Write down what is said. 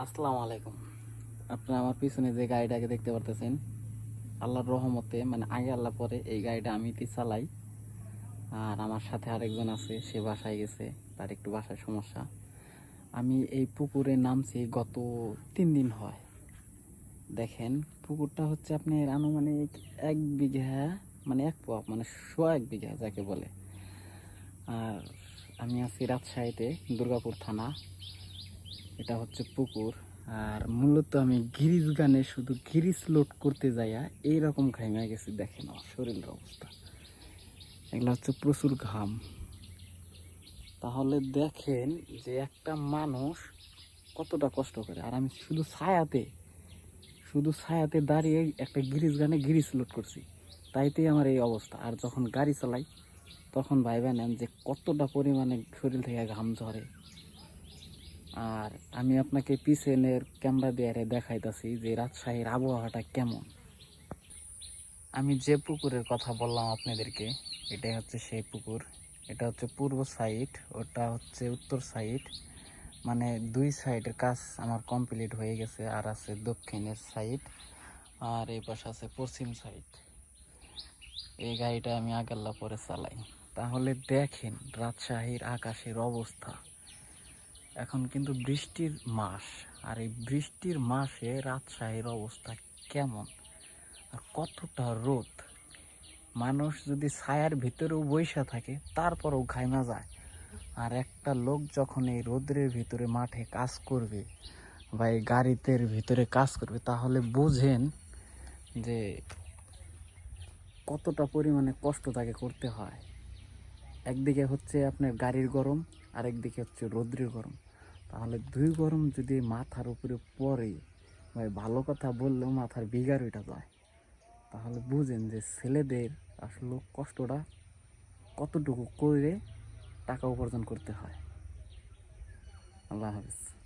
আসসালামু আলাইকুম। আপনারা আমার পিছনে যে গাড়িটাকে দেখতে পারতেছেন, আল্লাহর রহমতে মানে আগে আল্লাহ পরে এই গাড়িটা আমি চালাই। আর আমার সাথে আরেকজন আছে, সে বাসায় গেছে, তার একটু বাসায় সমস্যা। আমি এই পুকুরে নামছি গত তিন দিন হয়। দেখেন, পুকুরটা হচ্ছে আপনার আনুমানিক এক বিঘা মানে এক পোয়া মানে শো এক বিঘা যাকে বলে। আর আমি আছি রাজশাহীতে, দুর্গাপুর থানা। এটা হচ্ছে পুকুর। আর মূলত আমি গিরিজ গানে শুধু গিরিজ লোড করতে যাইয়া এইরকম ঘামে গেছি, দেখেন আমার শরীরের অবস্থা। এগুলো হচ্ছে প্রচুর ঘাম। তাহলে দেখেন যে একটা মানুষ কতটা কষ্ট করে। আর আমি শুধু ছায়াতে শুধু ছায়াতে দাঁড়িয়ে একটা গিরিজ গানে গিরিজ লোড করছি। তাইতেই আমার এই অবস্থা। আর যখন গাড়ি চালাই, তখন ভাইবা নেন যে কতটা পরিমাণে শরীর থেকে ঘাম ঝরে। আর আমি আপনাকে পিছনের ক্যামেরা দিয়ে দেখাইতাছি যে রাজশাহীর আবহাওয়াটা কেমন। আমি যে পুকুরের কথা বললাম আপনাদেরকে, এটাই হচ্ছে সেই পুকুর। এটা হচ্ছে পূর্ব সাইড ওটা হচ্ছে উত্তর সাইড মানে দুই সাইডের কাজ আমার কমপ্লিট হয়ে গেছে আর আছে দক্ষিণের সাইড আর এই পাশে আছে পশ্চিম সাইড এই গাড়িটা আমি আগাল্লা পরে চালাই। তাহলে দেখেন রাজশাহীর আকাশের অবস্থা। এখন কিন্তু বৃষ্টির মাস, আর এই বৃষ্টির মাসে রাজশাহীর অবস্থা কেমন? আর কতটা রোদ? মানুষ যদি ছায়ার ভিতরেও বৈশা থাকে, তারপরেও ঘাইমা যায়। আর একটা লোক যখন এই রোদ্রের ভিতরে মাঠে কাজ করবে বা এই গাড়িতে ভিতরে কাজ করবে, তাহলে বুঝেন যে কতটা পরিমাণে কষ্ট তাকে করতে হয়। একদিকে হচ্ছে আপনার গাড়ির গরম আর একদিকে হচ্ছে রৌদ্রের গরম। তাহলে দুই গরম যদি মাথার উপরে পড়ে, ভাই ভালো কথা বললেও মাথার বিগার ওইটা যায়। তাহলে বুঝেন যে ছেলেদের আসলে কষ্টটা কতটুকু করে টাকা উপার্জন করতে হয়। আল্লাহ হাফিজ।